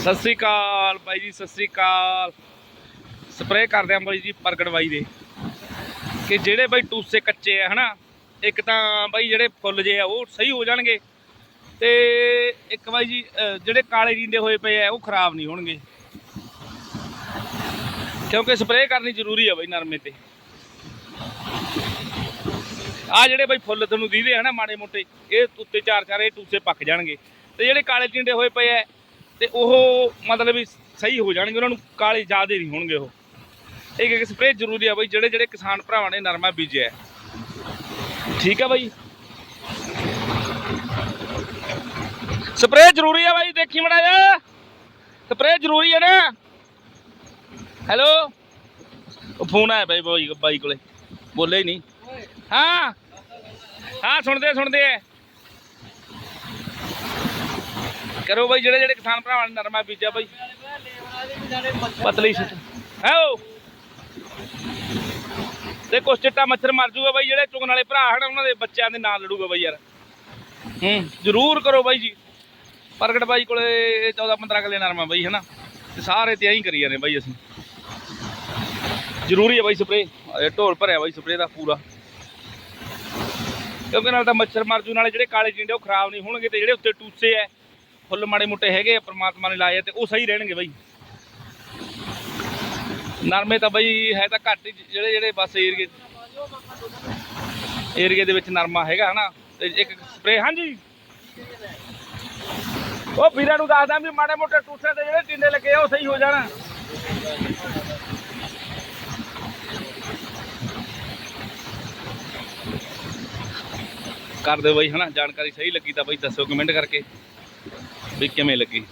ਸਤਿ ਸ੍ਰੀ ਅਕਾਲ ਬਾਈ ਜੀ, ਸਤਿ ਸ੍ਰੀ ਅਕਾਲ। ਸਪਰੇਅ ਕਰਦੇ ਆਂ ਬਾਈ ਜੀ ਪ੍ਰਗਟ ਬਾਈ ਦੇ। ਕਿ ਜਿਹੜੇ ਬਾਈ ਟੂਸੇ ਕੱਚੇ ਆ, ਹਨਾ? ਇੱਕ ਤਾਂ ਬਾਈ ਜਿਹੜੇ ਫੁੱਲ ਜੇ ਆ, ਉਹ ਸਹੀ ਹੋ ਜਾਣਗੇ। ਤੇ ਇੱਕ ਬਾਈ ਜੀ ਜਿਹੜੇ ਕਾਲੇ ਰੀਂਦੇ ਹੋਏ ਪਏ ਆ, ਉਹ ਖਰਾਬ ਨਹੀਂ ਹੋਣਗੇ। ਕਿਉਂਕਿ ਸਪਰੇਅ ਕਰਨੀ ਜ਼ਰੂਰੀ ਆ ਬਾਈ ਨਰਮੇ ਤੇ। ਆ ਜਿਹੜੇ ਬਾਈ ਫੁੱਲ ਤੁਹਾਨੂੰ ਦੀਦੇ ਆ ਨਾ ਮਾੜੇ ਮੋਟੇ, ਇਹ ਉੱਤੇ ਚਾਰ ਚਾਰ ਇਹ ਟੂਸੇ ਪੱਕ ਜਾਣਗੇ। ਤੇ ਜਿਹੜੇ ਕਾਲੇ ਟਿੰਡੇ ਹੋਏ ਪਏ ਆ ਤੇ ਉਹ ਮਤਲਬ ਵੀ ਸਹੀ ਹੋ ਜਾਣਗੇ, ਉਹਨਾਂ ਨੂੰ ਕਾਲੇ ਜ਼ਿਆਦੇ ਨਹੀਂ ਹੋਣਗੇ ਉਹ। ਇੱਕ ਇੱਕ ਸਪਰੇਅ ਜ਼ਰੂਰੀ ਆ ਬਾਈ, ਜਿਹੜੇ ਜਿਹੜੇ ਕਿਸਾਨ ਭਰਾਵਾਂ ਨੇ ਨਰਮਾ ਬੀਜਿਆ ਹੈ। ਠੀਕ ਆ ਬਾਈ? ਸਪਰੇਅ ਜ਼ਰੂਰੀ ਆ ਬਾਈ, ਦੇਖੀ ਮੜਾ ਜਾ। ਸਪਰੇਅ ਜ਼ਰੂਰੀ ਹੈ ਨਾ। ਹੈਲੋ ਉਹ ਫੋਨ ਆਇਆ ਬਾਈ ਬਾਈ ਬਾਈ ਕੋਲੇ। ਬੋਲੇ ਹੀ ਨਹੀਂ। ਹਾਂ। ਹਾਂ, ਸੁਣਦੇ ਸੁਣਦੇ ਆ ਕਰੋ ਬਾਈ, ਜਿਹੜੇ ਜਿਹੜੇ ਕਿਸਾਨ ਭਰਾਵਾਂ ਨੇ ਨਰਮਾ ਬੀਜਿਆ ਬਾਈ। ਪਤਲੀ ਸਿੱਟ ਹੈਓ ਤੇ ਕੁਛ ਚਿੱਟਾ ਮੱਛਰ ਮਰ ਜੂਗਾ ਬਾਈ, ਜਿਹੜੇ ਚੁਗਣ ਵਾਲੇ ਭਰਾ ਹਨ, ਉਹਨਾਂ ਦੇ ਬੱਚਿਆਂ ਦੇ ਨਾਲ ਲੜੂਗਾ ਬਾਈ ਯਾਰ। ਹੂੰ, ਜ਼ਰੂਰ ਕਰੋ ਬਾਈ ਜੀ। ਪ੍ਰਗਟ ਬਾਈ ਕੋਲੇ 14 15 ਕਿੱਲੇ ਨਰਮਾ ਬਾਈ ਹਨਾ ਤੇ ਸਾਰੇ ਤੇ ਐਂ ਕਰੀ ਜਾਂਦੇ ਬਾਈ ਅਸੀਂ। ਜ਼ਰੂਰੀ ਹੈ ਬਾਈ ਸਪਰੇ ਢੋਲ ਭਰਿਆ ਬਾਈ ਸਪਰੇ ਦਾ ਪੂਰਾ। ਕਿਉਂਕਿ ਨਾਲ ਤਾਂ ਮੱਛਰ ਮਰ ਜੂ, ਨਾਲੇ ਜਿਹੜੇ ਕਾਲੇ ਜਿੰਡੇ ਉਹ ਖਰਾਬ ਨਹੀਂ ਹੋਣਗੇ ਤੇ ਜਿਹੜੇ ਉੱਤੇ ਟੂਸੇ ਐ ਫੁੱਲ ਮਾੜੇ ਮੋਟੇ ਹੈਗੇ ਆ, ਪ੍ਰਮਾਤਮਾ ਨੇ ਲਾਏ ਆ ਤੇ ਉਹ ਸਹੀ ਰਹਿਣਗੇ ਬਾਈ। ਨਰਮੇ ਤਾਂ ਬਈ ਹੈ ਤਾਂ ਘੱਟ ਹੀ, ਜਿਹੜੇ ਜਿਹੜੇ ਬਸ ਏਰੀਏ ਏਰੀਏ ਦੇ ਵਿੱਚ ਨਰਮਾ ਹੈਗਾ ਹਨਾ, ਤੇ ਇੱਕ ਸਪਰੇ ਹਾਂਜੀ। ਉਹ ਵੀਰਾਂ ਨੂੰ ਦੱਸਦਾ ਵੀ ਮਾੜੇ ਮੋਟੇ ਟੂਸੇ ਤੇ ਜਿਹੜੇ ਟਿੰਡੇ ਲੱਗੇ ਆ, ਉਹ ਸਹੀ ਹੋ ਜਾਣ। ਕਰ ਦਿਓ ਬਈ ਹਨਾ, ਜਾਣਕਾਰੀ ਸਹੀ ਲੱਗੀ ਤਾਂ ਬਈ ਦੱਸੋ ਕਮੈਂਟ ਕਰਕੇ। ਵੀ ਕਿਵੇਂ ਲੱਗੀ?